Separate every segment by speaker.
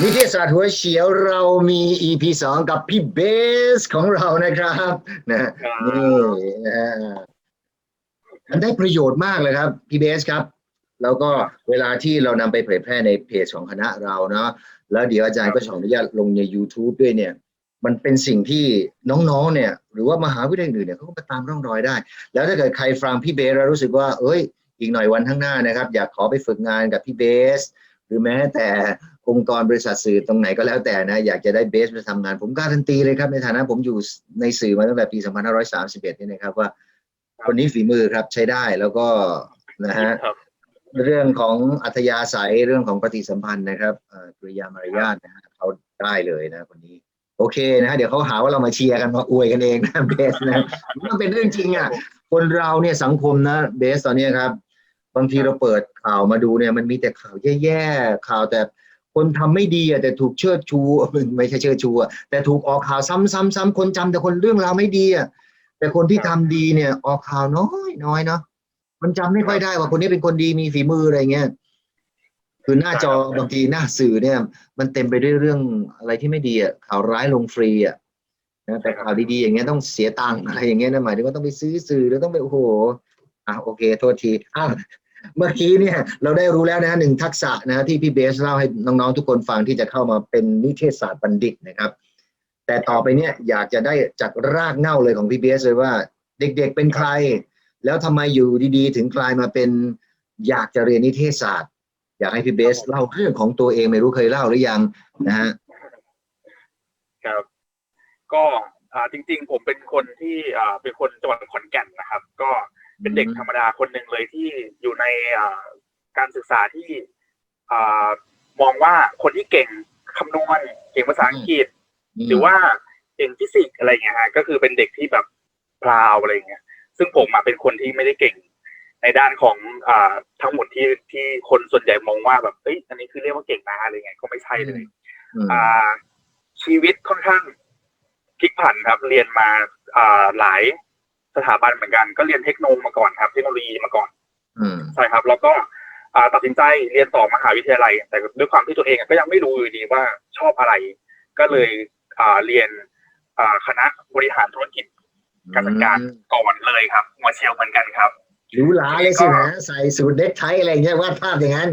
Speaker 1: นิเทศศาสตร์หัวเฉียวเรามี EP สองกับพี่เบสของเรานะครับนะนี่นะฮะมันได้ประโยชน์มากเลยครับ พี่เบสครับ แล้วก็เวลาที่เรานำไปเผยแพร่ในเพจของคณะเราเนาะแล้วเดี๋ยวอาจารย์ก็ขออนุญาตลงใน YouTube ด้วยเนี่ย มันเป็นสิ่งที่น้องๆเนี่ย หรือว่ามหาวิทยาลัยอื่นเนี่ยเขาก็มาตามร่องรอยได้ แล้วถ้าเกิดใครฟังพี่เบสแล้วรู้สึกว่า เอ้ย อีกหน่อยวันข้างหน้านะครับ อยากขอไปฝึกงานกับพี่เบสห รือแม้แต่องค์กรบริษัทสื่อตรงไหนก็แล้วแต่นะ อยากจะได้เบสไปทำงาน ผมการันตีเลยครับ ในฐานะผมอยู่ในสื่อมาตั้งแต่ปี 2531เนี่ยนะครับว่า คนนี้ฝีมือครับใช้ได้แล้วก็นะฮะ
Speaker 2: ครับ
Speaker 1: เรื่องของอัธยาศัยเรื่องของปฏิสัมพันธ์นะครับเอ่อกริยามารยาทนะฮะเขาได้เลยนะคนนี้ โอเคนะฮะเดี๋ยวเขาหาว่าเรามาเชียร์กันมาอวยกันเองนะเบสนะมันเป็นเรื่องจริงอะคนเราเนี่ยสังคมนะเบสตอนเนี้ยครับ บางทีเราเปิดข่าวมาดูเนี่ยมันมีแต่ข่าวแย่ๆข่าวแต่คนทำไม่ดีอะแต่ถูกเชิดชูไม่ใช่เชิดชูอะแต่ถูกออกข่าวซ้ำๆๆคนจำแต่คนเรื่องราวไม่ดีอะแต่คนที่ทำดีเนี่ย ออกข่าวน้อยน้อยเนาะมันจำไม่ค่อยได้ว่าคนนี้เป็นคนดีมีฝีมืออะไรเงี้ยคือหน้าจอบางทีหน้าสื่อเนี่ย มันเต็มไปด้วยเรื่องอะไรที่ไม่ดีอะข่าวร้ายลงฟรีอะนะแต่ข่าวดีๆอย่างเงี้ยต้องเสียตังค์อะไรอย่างเงี้ยนะหมายถึงว่าต้องไปซื้อสื่อแล้วต้องไปโอ้โหอะโอเค โทษทีอะ เมื่อกี้เนี่ยเราได้รู้แล้วนะหนึ่งทักษะนะที่พี่เบสเล่าให้น้องๆทุกคนฟังที่จะเข้ามาเป็นนิเทศศาสตร์บัณฑิตนะครับ แต่ต่อไปเนี่ยอยากจะได้จากรากเง้าเลยของพี่เบสเลยว่า เด็กๆเป็นใคร แล้วทำไมอยู่ดีๆ ถึงกลายมาเป็นอยากจะเรียนนิเทศศาสตร์ อยากให้พี่เบสเล่าเรื่องของตัวเองไม่รู้เคยเล่าหรือยังนะฮะ
Speaker 2: ครับก็จริง ๆ ผมเป็นคนที่เป็นคนจังหวัดขอนแก่นนะครับ ก็ เป็นเด็กธรรมดาคนหนึ่งเลยที่อยู่ในอ่าการศึกษาที่อ่ามองว่าคนที่เก่งคำนวณเก่งภาษาอังกฤษ หรือว่าเก่งฟิสิกส์อะไรเงี้ยฮะก็คือเป็นเด็กที่แบบพราวอะไรเงี้ย ซึ่งผมมาเป็นคนที่ไม่ได้เก่งในด้านของอ่าทั้งหมดที่ที่คนส่วนใหญ่มองว่าแบบเอ้ยอันนี้คือเรียกว่าเก่งนะอะไรเงี้ยก็ไม่ใช่เลย
Speaker 1: อืม
Speaker 2: อ่าชีวิตค่อนข้างพลิกผันครับ เรียนมาอ่าหลาย สถาบันเหมือนกัน ก็เรียนเทคโนโลยีมาก่อนครับ เทคโนโลยีมาก่อน
Speaker 1: อืม
Speaker 2: ใช่ครับแล้วก็อ่าตัดสินใจเรียนต่อมหาวิทยาลัย แต่ด้วยความที่ตัวเองก็ยังไม่รู้อยู่ดีว่าชอบอะไร ก็เลยอ่าเรียนอ่าคณะบริหารธุรกิจการจัดการก่อนเลยครับหัวเชียวเหมือนกันครับ
Speaker 1: หรูหราเลยสินะใส่สูทเด็กไทอะไรอย่างเงี้ยวาดภาพอย่างนั้น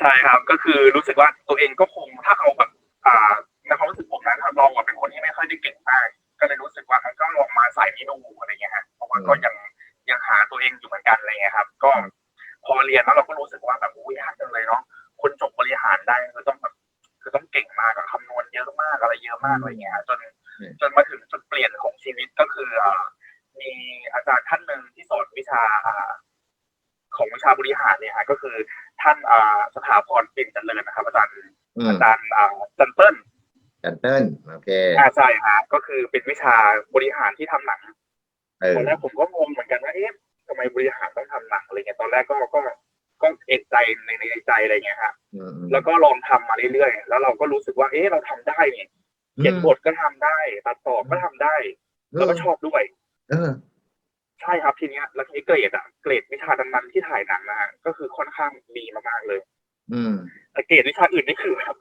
Speaker 2: ใช่ครับ ก็คือรู้สึกว่าตัวเองก็คงถ้าเอาแบบอ่าในความรู้สึกผมนะครับลองว่าเป็นคนที่ไม่ค่อยได้เก่งมาก ก็เลยรู้สึกว่าก็ลองมาใส่นี้ดูอะไรเงี้ยฮะเพราะว่าก็ยังยังหาตัวเองอยู่เหมือนกันอะไรเงี้ยครับ ก็พอเรียนแล้วเราก็รู้สึกว่าแบบอุ้ยยากจังเลยเนาะคนจบบริหารได้คือต้องแบบคือต้องเก่งมากอะคำนวณเยอะมากอะไรเยอะมากอะไรเงี้ยฮะจน
Speaker 1: อืม
Speaker 2: จนมาถึงจุดเปลี่ยนของชีวิตก็คืออ่ามีอาจารย์ท่านหนึ่งที่สอนวิชาอ่าของวิชาบริหารเนี่ยฮะก็คือท่านอ่าสถาพรปิ่นเจริญนะครับ อาจารย์
Speaker 1: อืม
Speaker 2: อาจารย์อ่าจันเติ้ล
Speaker 1: จันเติ้ลโอเค
Speaker 2: อ่าใช่ฮะก็คือเป็นวิชาบริหารที่ทำหนัง
Speaker 1: เออ
Speaker 2: ตอนแรกผมก็งงเหมือนกันว่าเอ๊ะทำไมบริหารต้องทำหนังอะไรเงี้ยตอนแรกก็ก็ก็เอกใจในในใจอะไรเงี้ยฮะ
Speaker 1: อืม
Speaker 2: แล้วก็ลองทำมาเรื่อยๆแล้วเราก็รู้สึกว่าเอ๊ะเราทำได้เนี่ยเขียนบทก็ทำได้ตัดต่อก็ทำได้ แล้วก็ชอบด้วย
Speaker 1: เออ
Speaker 2: ใช่ครับทีเนี้ยแล้วทีนี้เกรดอะเกรดวิชานั้นๆที่ถ่ายหนังนะฮะก็คือค่อนข้างดีมากๆเลย
Speaker 1: อืม
Speaker 2: แต่เกรดวิชาอื่นนี่คือแบบ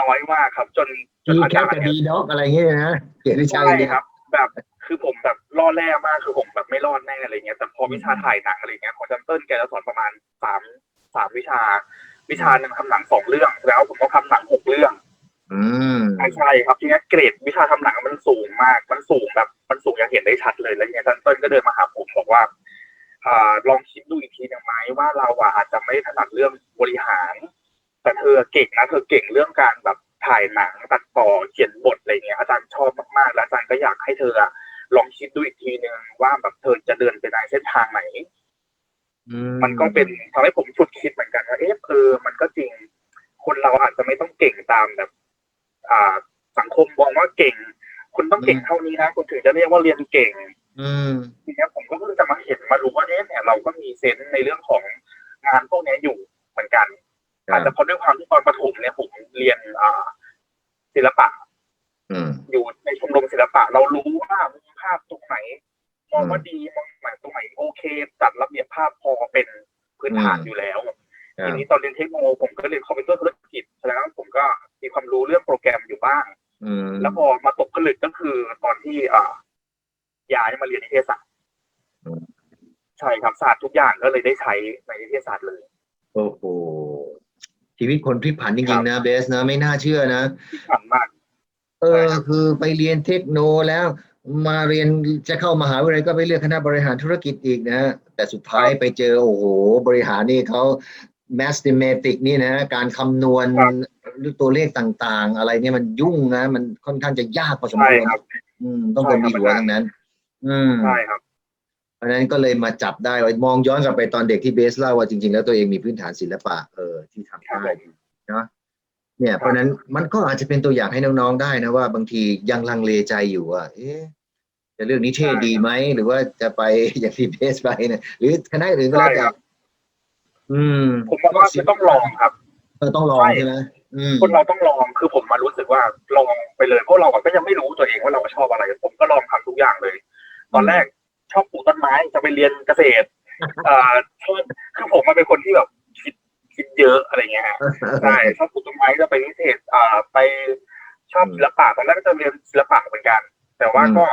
Speaker 2: น้อยมากครับ จนจน
Speaker 1: ดี
Speaker 2: อา
Speaker 1: แค
Speaker 2: จา
Speaker 1: ป
Speaker 2: รย์
Speaker 1: กับ
Speaker 2: เนี่ย
Speaker 1: ดีด็อกอะไรเงี้ยนะเกียรติวิชา
Speaker 2: ใช่
Speaker 1: เดียว
Speaker 2: ครับ แบบคือผมแบบรอดแร่มากคือผมแบบไม่รอดแน่อะไรเงี้ยแต่พอวิชาถ่ายหนังอะไรเงี้ยของจันเติ้ลแกจะสอนประมาณสามสามวิชา วิชาหนึ่งทำหนังสองเรื่อง แล้วผมก็ทำหนังหกเรื่อง
Speaker 1: อืม
Speaker 2: ใช่ใช่ครับทีเนี้ยเกรดวิชาทำหนังมันสูงมากมันสูงแบบมันสูงอย่างเห็นได้ชัดเลยแล้วเนี่ยจันเติ้ลก็เดินมาหาผมบอกว่าอ่า ลองคิดดูอีกทีหนึ่งไหมว่าเราอะอาจจะไม่ถนัดเรื่องบริหาร แต่เธอเก่งนะเธอเก่งเรื่องการแบบถ่ายหนังตัดต่อเขียนบทอะไรเงี้ยอาจารย์ชอบมากๆ แล้วอาจารย์ก็อยากให้เธออะลองคิดดูอีกทีหนึ่งว่าแบบเธอจะเดินไปในเส้นทางไหน
Speaker 1: อื
Speaker 2: มันก็เป็นทำให้ผมฉุดคิดเหมือนกันว่าเอ๊ะเออมันก็จริง คนเราอาจจะไม่ต้องเก่งตามแบบ อ่า สังคมมองว่าเก่ง คุณต้องเก่งเท่านี้นะคุณถึงจะเรียกว่าเรียนเก่ง
Speaker 1: อืม
Speaker 2: ทีเนี้ยผมก็เพิ่งจะมาเห็นมารู้ว่าเอ๊ะเนี่ยเราก็มีเซนส์ในเรื่องของงานพวกเนี้ยอยู่เหมือนกัน
Speaker 1: ครับ
Speaker 2: อาจจะเพราะด้วยความที่ตอนประถมเนี่ยผมเรียนอ่าศิลปะ
Speaker 1: อืม
Speaker 2: อยู่ในชมรมศิลปะ เรารู้ว่ามุมภาพตรงไหนมองว่าดีมองไหนตรงไหนโอเคจัดระเบียบภาพพอเป็นพื้นฐาน
Speaker 1: อืม
Speaker 2: อยู่แล้ว
Speaker 1: ครั
Speaker 2: ที
Speaker 1: บ
Speaker 2: นี้ตอนเรียนเทคโนโลยีผมก็เรียนคอมพิวเตอร์ธุรกิจแสดงว่าผมก็มีความรู้เรื่องโปรแกรมอยู่บ้าง
Speaker 1: อืม
Speaker 2: แล้วพอมาตกผลึกก็คือตอนที่อ่า ย้ายมาเรียนนิเทศศาสตร์ใช่ครับศาสตร์ทุกอย่างก็เลยได้ใช้ในนิเทศศาสตร์เลย
Speaker 1: โอ้โหชีวิตคนพลิกผันจริงๆนะเบสนะไม่น่าเชื่อนะ
Speaker 2: ที่ผ่านมาก
Speaker 1: เอ
Speaker 2: ใช่
Speaker 1: อ
Speaker 2: ครับ
Speaker 1: คือไปเรียนเทคโนแล้ว มาเรียนจะเข้ามหาวิทยาลัยก็ไปเลือกคณะบริหารธุรกิจอีกนะแต่สุดท้ายไปเจอ โอ้โห บริหารนี่เขา mathematics นี่นะ การคำนวณตัวเลขต่างๆ อะไรเนี่ยมันยุ่งนะ มันค่อนข้างจะยากพอสม
Speaker 2: ใช่
Speaker 1: ควร
Speaker 2: ครับ
Speaker 1: อืมต้องเป็นมีหัวทั้งนั้น อืม
Speaker 2: ใช่ครับ
Speaker 1: เพราะฉะนั้นก็เลยมาจับได้ว่ามองย้อนกลับไปตอนเด็กที่เบสเล่าว่าจริง ๆ แล้วตัวเองมีพื้นฐานศิลปะเออที่ทำ
Speaker 2: ครับ
Speaker 1: ได้
Speaker 2: ผม
Speaker 1: เนาะเนี่ยเพราะฉะนั้นมันก็อาจจะเป็นตัวอย่างให้น้องๆได้นะว่าบางทียังลังเลใจอยู่ว่าเอ๊ะจะเลือกนิเทศดีไหมหรือว่าจะไปอย่างที่เบสไปเนี่ยหรือคณะอื่นก็แล้ว
Speaker 2: ใช่
Speaker 1: แต่
Speaker 2: ครับ
Speaker 1: อืม
Speaker 2: ผมมองว่าคือต้องลองครับ
Speaker 1: เออต้องลอง
Speaker 2: ใช่
Speaker 1: ใช่ไหมอืม
Speaker 2: คนเราต้องลองคือผมมารู้สึกว่าลองไปเลยเพราะเราก็ยังไม่รู้ตัวเองว่าเราชอบอะไร ผมก็ลองทำทุกอย่างเลย ตอนแรกชอบปลูกต้นไม้จะไปเรียนเกษตรเอ่อชอบคือผมมาเป็นคนที่แบบคิดคิดเยอะอะไรเงี้ยฮะใช่ชอบปลูกต้นไม้จะไปนิเทศอ่าไปชอบศิลปะตอนแรกก็จะเรียนศิลปะเหมือนกัน แต่ว่าก็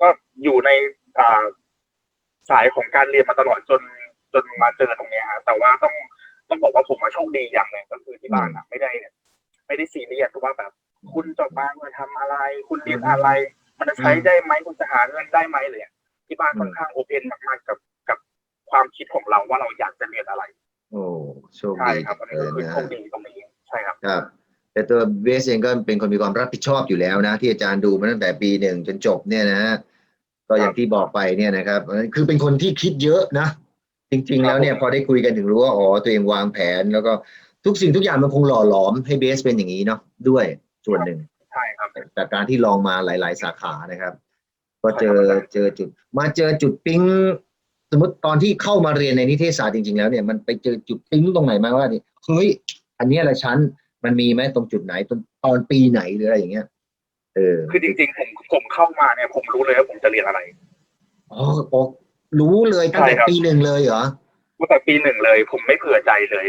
Speaker 2: ก็อยู่ในอ่าสายของการเรียนมาตลอดจนจนมาเจอตรงเนี้ยฮะแต่ว่าต้องต้องบอกว่าผมมาโชคดีอย่างหนึ่งก็คือที่บ้านอะไม่ได้ ไม่ได้ซีเรียสว่าแบบ คุณจบมาเพื่อทำอะไร คุณเรียนอะไร มันจะใช้ได้ไหมคุณจะหาเงินได้ไหมเลยอะที่บ้านค่อนข้างโอเพนมากๆกับกับความคิดของเราว่าเราอยากจะเรียนอะไร
Speaker 1: โอ้โชค
Speaker 2: ใช่
Speaker 1: ดี
Speaker 2: ครับอันนี้
Speaker 1: เล
Speaker 2: ก็
Speaker 1: ย
Speaker 2: คือ
Speaker 1: นะ
Speaker 2: โชคดีตรงนี้ใช่ครับ
Speaker 1: ครับ แต่ตัวเบสเองก็เป็นคนมีความรับผิดชอบอยู่แล้วนะ ที่อาจารย์ดูมาตั้งแต่ปีหนึ่งจนจบเนี่ยนะฮะก็อย่างที่บอกไปเนี่ยนะครับคือเป็นคนที่คิดเยอะนะ จริง ๆ แล้วเนี่ย
Speaker 2: ครับผม
Speaker 1: พอได้คุยกันถึงรู้ว่าอ๋อตัวเองวางแผน แล้วก็ทุกสิ่งทุกอย่างมันคงหล่อหลอมให้เบสเป็นอย่างนี้เนาะด้วยส่วนหนึ่ง
Speaker 2: ใช่ครับ
Speaker 1: จากการที่ลองมาหลาย ๆ สาขานะครับ ก็เจอ
Speaker 2: ใช่ครับ
Speaker 1: เจอจุด มาเจอจุดปิ๊งสมมติตอนที่เข้ามาเรียนในนิเทศศาสตร์จริง ๆ แล้วเนี่ยมันไปเจอจุดปิ๊งตรงไหนมาว่านี่เฮ้ยอันเนี้ยแหละฉันมันมีไหมตรงจุดไหนตอนตอนปีไหนหรืออะไรอย่างเงี้ยเออ
Speaker 2: คือจริง ๆ ผมผมเข้ามาเนี่ย ผมรู้เลยว่าผมจะเรียนอะไร
Speaker 1: อ๋ออ๋อรู้เลยตั้งแต่
Speaker 2: ใช่ครับ
Speaker 1: ปีหนึ่งเลยเหรอ
Speaker 2: ตั้งแต่ปีหนึ่งเลย ผมไม่เผื่อใจเลย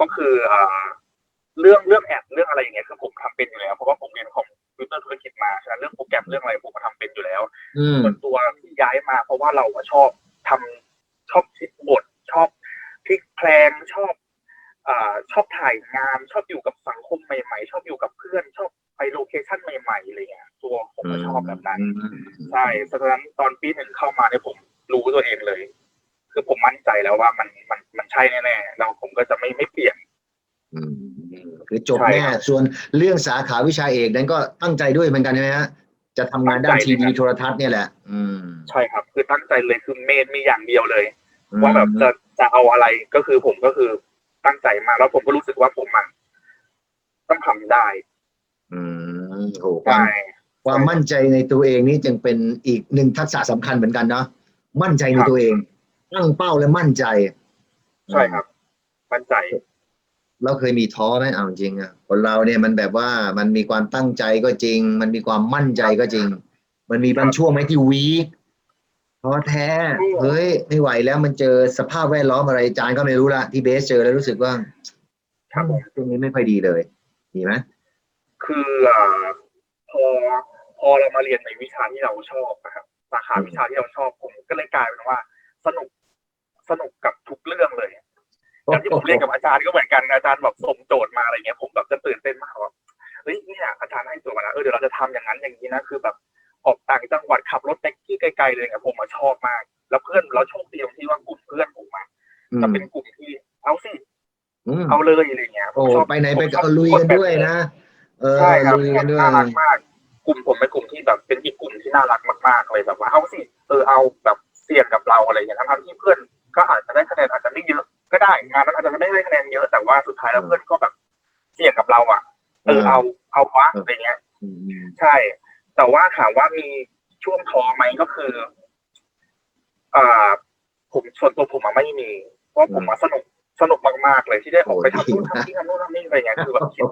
Speaker 2: ก็คืออ่า เรื่องเรื่องแอดเรื่องอะไรอย่างเงี้ยคือผมทำเป็นอยู่แล้วเพราะว่าผมเรียนคอมพิวเตอร์ธุรกิจมาฉะนั้นเรื่องโปรแกรมเรื่องอะไรผมก็ทำเป็นอยู่แล้ว
Speaker 1: อืม
Speaker 2: ส่วนตัวที่ย้ายมา เพราะว่าเราอะชอบทำชอบคิดบทชอบพลิกแพลงชอบอ่าชอบถ่ายงานชอบอยู่กับสังคมใหม่ๆ ชอบอยู่กับเพื่อนชอบไปโลเคชั่นใหม่ๆอะไรเงี้ยตัวผมก็ชอบแบบนั้นใช่ฉะนั้นตอนปีหนึ่งเข้ามาเนี่ยผมรู้ตัวเองเลย คือผมมั่นใจแล้วว่ามันมันมันใช่แน่ๆแล้วผมก็จะไม่ไม่เปลี่ยน
Speaker 1: อืม คือจบ
Speaker 2: ใช่
Speaker 1: แน่
Speaker 2: ครับ
Speaker 1: ส่วนเรื่องสาขาวิชาเอกนั้นก็ตั้งใจด้วยเหมือนกันใช่ไหมฮะจะทำงานด้าน
Speaker 2: ตั้งใจ
Speaker 1: ที
Speaker 2: เลย
Speaker 1: วี
Speaker 2: ครับ
Speaker 1: โทรทัศน์เนี่ยแหละ อืม
Speaker 2: ใช่ครับ คือตั้งใจเลยคือเมนมีอย่างเดียวเลย
Speaker 1: อืม
Speaker 2: ว่าแบบจะจะเอาอะไรก็คือผมก็คือตั้งใจมากแล้วผมก็รู้สึกว่าผมอะต้องทำได้
Speaker 1: อืมโหความ
Speaker 2: ใช่
Speaker 1: ความมั่นใจในตัวเองนี่จึงเป็นอีกหนึ่งทักษะสำคัญเหมือนกันเนาะมั่นใจใน
Speaker 2: ครับ
Speaker 1: ตัวเองตั้งเป้าและมั่นใจ
Speaker 2: ใช่ครับ มั่นใจ
Speaker 1: เราเคยมีท้อไหมเอาจริงอะคนเราเนี่ยมันแบบว่ามันมีความตั้งใจก็จริง มันมีความมั่นใจก็จริง มันมีบางช่วงไหมที่วีคท้อแท้
Speaker 2: อืม
Speaker 1: เฮ้ยไม่ไหวแล้วมันเจอสภาพแวดล้อมอะไรจานก็ไม่รู้ละที่เบสเจอแล้วรู้สึกว่า
Speaker 2: ครับผม
Speaker 1: ช่วงนี้ไม่ค่อยดีเลยมีไหม
Speaker 2: คืออ่าพอพอเรามาเรียนในวิชาที่เราชอบนะครับสาขาวิชาที่เราชอบผมก็เลยกลายเป็นว่า สนุกสนุกกับทุกเรื่องเลย อย่างที่ผมเรียนกับอาจารย์ก็เหมือนกันอาจารย์แบบส่งโจทย์มาอะไรเงี้ยผมแบบจะตื่นเต้นมากว่าเฮ้ยเนี่ยอาจารย์ให้โจทย์มาแล้วเออเดี๋ยวเราจะทำอย่างนั้นอย่างนี้นะคือแบบออกต่างจังหวัดขับรถแท็กซี่ไกลๆเลยเนี่ยผมมาชอบมาก แล้วเพื่อนเราโชคดีตรงที่ว่ากลุ่มเพื่อนผมอะ
Speaker 1: อืม
Speaker 2: จะเป็นกลุ่มที่เอาสิ
Speaker 1: อืม
Speaker 2: เอาเลยอะไรเงี้ยผ
Speaker 1: โอ้
Speaker 2: มชอบ
Speaker 1: ไปไหนไป
Speaker 2: ผมชอบ
Speaker 1: ก็ลุยกันด้วยนะเออ
Speaker 2: ใช่ครับ
Speaker 1: ลุยกันด้วย
Speaker 2: น่ารักมาก กลุ่มผมเป็นกลุ่มที่แบบเป็นอีกกลุ่มที่น่ารักมากๆเลยแบบว่าเอาสิเออเอาแบบเสี่ยงกับเราอะไรอย่างเงี้ยทั้งๆที่เพื่อนก็อาจจะได้คะแนนอาจจะไม่เยอะ ก็ได้งานนั้นอาจจะไม่ได้คะแนนเยอะแต่ว่าสุดท้ายแล้วเพื่อนก็แบบเสี่ยงกับเราอะเออเอาเอาวะอะไรเงี้ย
Speaker 1: อืม
Speaker 2: ใช่ แต่ว่าถามว่ามีช่วงท้อไหมก็คืออ่าผมส่วนตัวผมอะไม่มีเพราะผมอะสนุกสนุกมากๆเลยที่ได้ออกไปทำนู่นทำนี่ทำนู่นทำนี่อะไรเงี้ยคือแบบคิด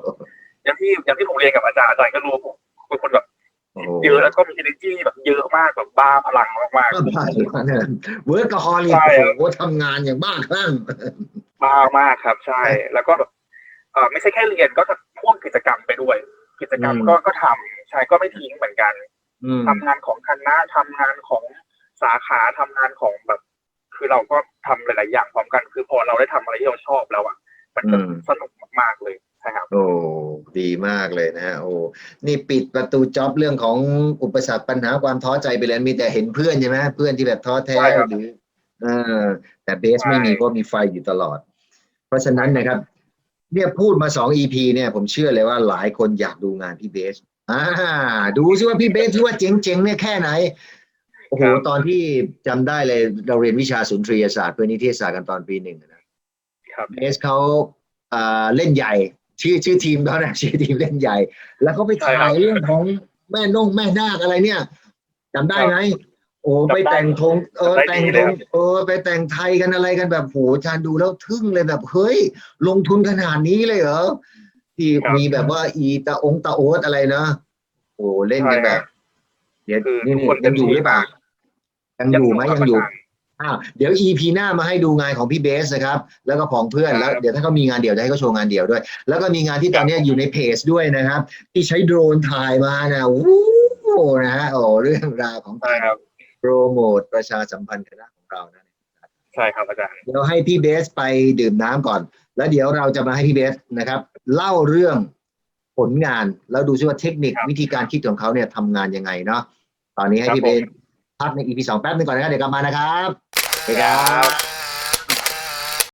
Speaker 2: อย่างที่อย่างที่ผมเรียนกับอาจารย์อาจารย์ก็รู้ผมเป็นคนแบบ
Speaker 1: โอ้โห
Speaker 2: เยอะแล้วก็มี energy แบบเยอะมากแบบบ้าพลังมาก
Speaker 1: บ้าบ้าเนี่ยเวิร์กฮอลิก
Speaker 2: ใช่ครับ
Speaker 1: โอ้โหทำงานอย่างบ้าคลั่ง
Speaker 2: ๆบ้ามากครับ ใช่ แล้วก็แบบเออไม่ใช่แค่เรียนก็จะพ่วงกิจกรรมไปด้วย กิจกรรม
Speaker 1: อืม
Speaker 2: ก็ก็ทำใช่ก็ไม่ทิ้งเหมือนกัน
Speaker 1: อืม
Speaker 2: ทำงานของคณะทำงานของสาขาทำงานของแบบ คือเราก็ทำหลาย ๆ อย่างพร้อมกัน คือพอเราได้ทำอะไรที่เราชอบแล้วอะมันจะ
Speaker 1: อืม
Speaker 2: สนุกมาก ๆ เลยใช่ครับ
Speaker 1: โอ้ ดีมากเลยนะฮะโอ้นี่ปิดประตูจ็อบเรื่องของอุปสรรคปัญหาความท้อใจไปแล้วมีแต่เห็นเพื่อนใช่ไหมเพื่อนที่แบบท้อแท้
Speaker 2: ใช่ครับ
Speaker 1: หรือเออแต่เบส
Speaker 2: ใช่
Speaker 1: ไม่มีเพราะมีไฟอยู่ตลอด เพราะฉะนั้นนะครับเนี่ยพูดมาสอง EP เนี่ยผมเชื่อเลยว่าหลายคนอยากดูงานพี่เบสอ่าดูซิว่าพี่เบสที่ว่าเจ๋งๆเนี่ยแค่ไหนโอ้โหตอนที่จำได้เลยเราเรียนวิชาสุนทรียศาสตร์เพื่อนิเทศศาสตร์กันตอนปีหนึ่งนะ
Speaker 2: ครับ
Speaker 1: เบสเขาเอ่อเล่นใหญ่ ชื่อชื่อทีมเขานะชื่อทีมเล่นใหญ่ แล้วเขาไป
Speaker 2: ใช่ครั
Speaker 1: ถ่าย
Speaker 2: บ
Speaker 1: เรื่องของแม่นงแม่นาคอะไรเนี่ยจำได้ไหมโอ้
Speaker 2: จำได้
Speaker 1: ไปแต่งธงเออ
Speaker 2: จำได้
Speaker 1: แต่ง
Speaker 2: ดี
Speaker 1: ธ
Speaker 2: เลย
Speaker 1: ง
Speaker 2: ครับ
Speaker 1: เออไปแต่งไทยกันอะไรกันแบบโหอาจารย์ดูแล้วทึ่งเลยแบบเฮ้ย ลงทุนขนาดนี้เลยเหรอที่
Speaker 2: ครับ
Speaker 1: มีแบบว่าอีตาองตาโอ๊ตอะไรนะโอ้เล่นกันแบบเดี๋ยว
Speaker 2: คือ
Speaker 1: นี่
Speaker 2: ทุกคน
Speaker 1: ยังอยู่หรือเปล่ายังอยู่ไหม
Speaker 2: ครับ
Speaker 1: ยังอยู่า
Speaker 2: จาร
Speaker 1: อ้าวเดี๋ยว EP หน้ามาให้ดูงานของพี่เบสนะครับ แล้วก็ของเพื่อน
Speaker 2: ครับ
Speaker 1: แล้วเดี๋ยวถ้าเขามีงานเดี่ยวจะให้เขาโชว์งานเดี่ยวด้วย แล้วก็มีงานที่ตอนนี้อยู่ในเพจด้วยนะครับ ที่ใช้โดรนถ่ายมานะวู้นะฮะโอ้เรื่องราวของ
Speaker 2: ใช่
Speaker 1: การ
Speaker 2: ครับ
Speaker 1: โปรโมทประชาสัมพันธ์คณะของเรานะ
Speaker 2: ใช่ครับอาจารย์
Speaker 1: เดี๋ยวให้พี่เบสไปดื่มน้ำก่อน แล้วเดี๋ยวเราจะมาให้พี่เบสนะครับ เล่าเรื่องผลงานแล้วดูซิว่าเทคนิค
Speaker 2: ครับ
Speaker 1: วิธีการคิดของเขาเนี่ยทำงานยังไงเนาะตอนนี้ให้
Speaker 2: ครับ
Speaker 1: พี่เบส
Speaker 2: ผม
Speaker 1: พักใน EP สองแป๊บนึงก่อนนะครับ เดี๋ยวกลับมานะครับสวัสดีครั
Speaker 2: บ